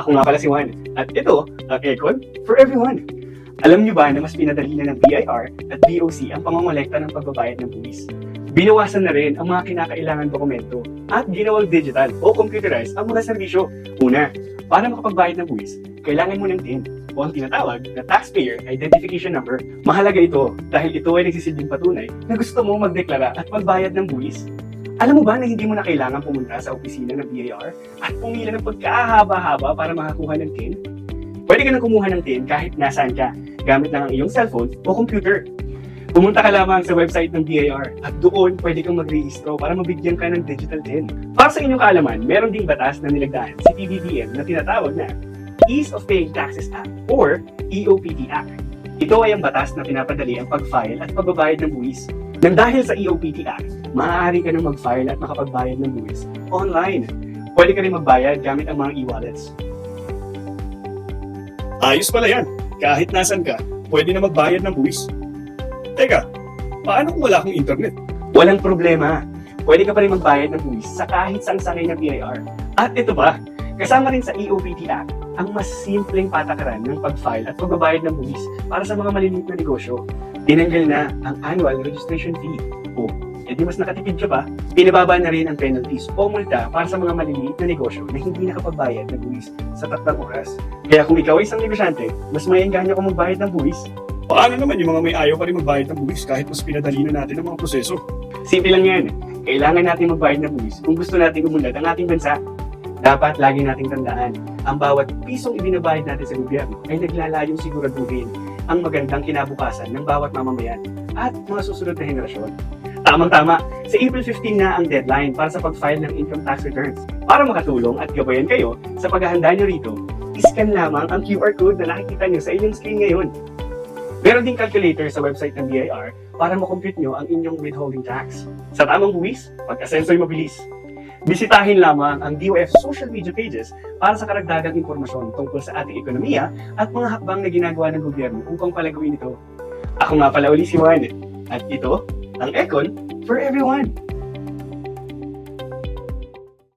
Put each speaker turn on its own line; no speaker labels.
Ako nga pala si Juan, at ito ang Econ for Everyone. Alam niyo ba na mas pinadali na ng BIR at BOC ang pangongolekta ng pagbabayad ng buwis? Binawasan na rin ang mga kinakailangan dokumento at ginawang digital o computerized ang mga serbisyo. Una, para makapagbayad ng buwis, kailangan mo ng TIN o ang tinatawag na Taxpayer Identification Number. Mahalaga ito dahil ito ay nagsisilbing patunay na gusto mo magdeklara at magbayad ng buwis. Alam mo ba na hindi mo na kailangan pumunta sa opisina ng BIR at pumila ng pagkahaba-haba para makakuha ng TIN? Pwede ka nang kumuha ng TIN kahit nasaan ka, gamit lang ang iyong cellphone o computer. Pumunta ka lamang sa website ng BIR at doon pwede kang mag-rehistro para mabigyan ka ng digital TIN. Para sa inyong kaalaman, meron ding batas na nilagdaan si PBBM na tinatawag na Ease of Paying Taxes Act or EOPT Act. Ito ay ang batas na pinapadali ang pag-file at pagbabayad ng buwis. Nang dahil sa EOPT Act, maaari ka nang mag-file at makapagbayad ng buwis online. Pwede ka rin magbayad gamit ang mga e-wallets.
Ayos pala yan. Kahit nasan ka, pwede na magbayad ng buwis. Teka, paano kung wala akong internet?
Walang problema. Pwede ka pa rin magbayad ng buwis sa kahit saang sakay ng BIR. At ito pa, kasama rin sa E EOPT Act ang mas simpleng patakaran ng pag-file at pagbabayad ng buwis para sa mga maliliit na negosyo. Tinanggal na ang annual registration fee. O, edi mas nakatipid ka pa, pinababa na rin ang penalties o multa para sa mga maliliit na negosyo na hindi nakapagbayad ng buwis sa tatlong oras. Kaya kung ikaw ay isang negosyante, mas maengganyo kung magbayad ng buwis
Paano naman yung mga may ayaw pa rin magbayad ng buwis kahit mas pinadali na natin ang mga proseso?
Simple lang yan. Kailangan natin magbayad ng buwis kung gusto natin umunlad ang ating bansa. Dapat lagi nating tandaan, ang bawat pisong ibinabayad natin sa gobyerno ay naglalayong siguraduhin ang magandang kinabukasan ng bawat mamamayan at mga susunod na henerasyon. Tamang-tama, sa April 15 na ang deadline para sa pag-file ng income tax returns. Para makatulong at gabayan kayo sa paghahanda nyo rito, iscan lamang ang QR code na nakikita nyo sa inyong screen ngayon. Meron ding calculator sa website ng BIR para makompute nyo ang inyong withholding tax. Sa tamang buwis, pag-asenso'y mabilis. Bisitahin lamang ang DOF social media pages para sa karagdagang impormasyon tungkol sa ating ekonomiya at mga hakbang na ginagawa ng gobyerno upang palaguin ito. Ako nga pala uli si Juan, at ito ang Econ for Everyone.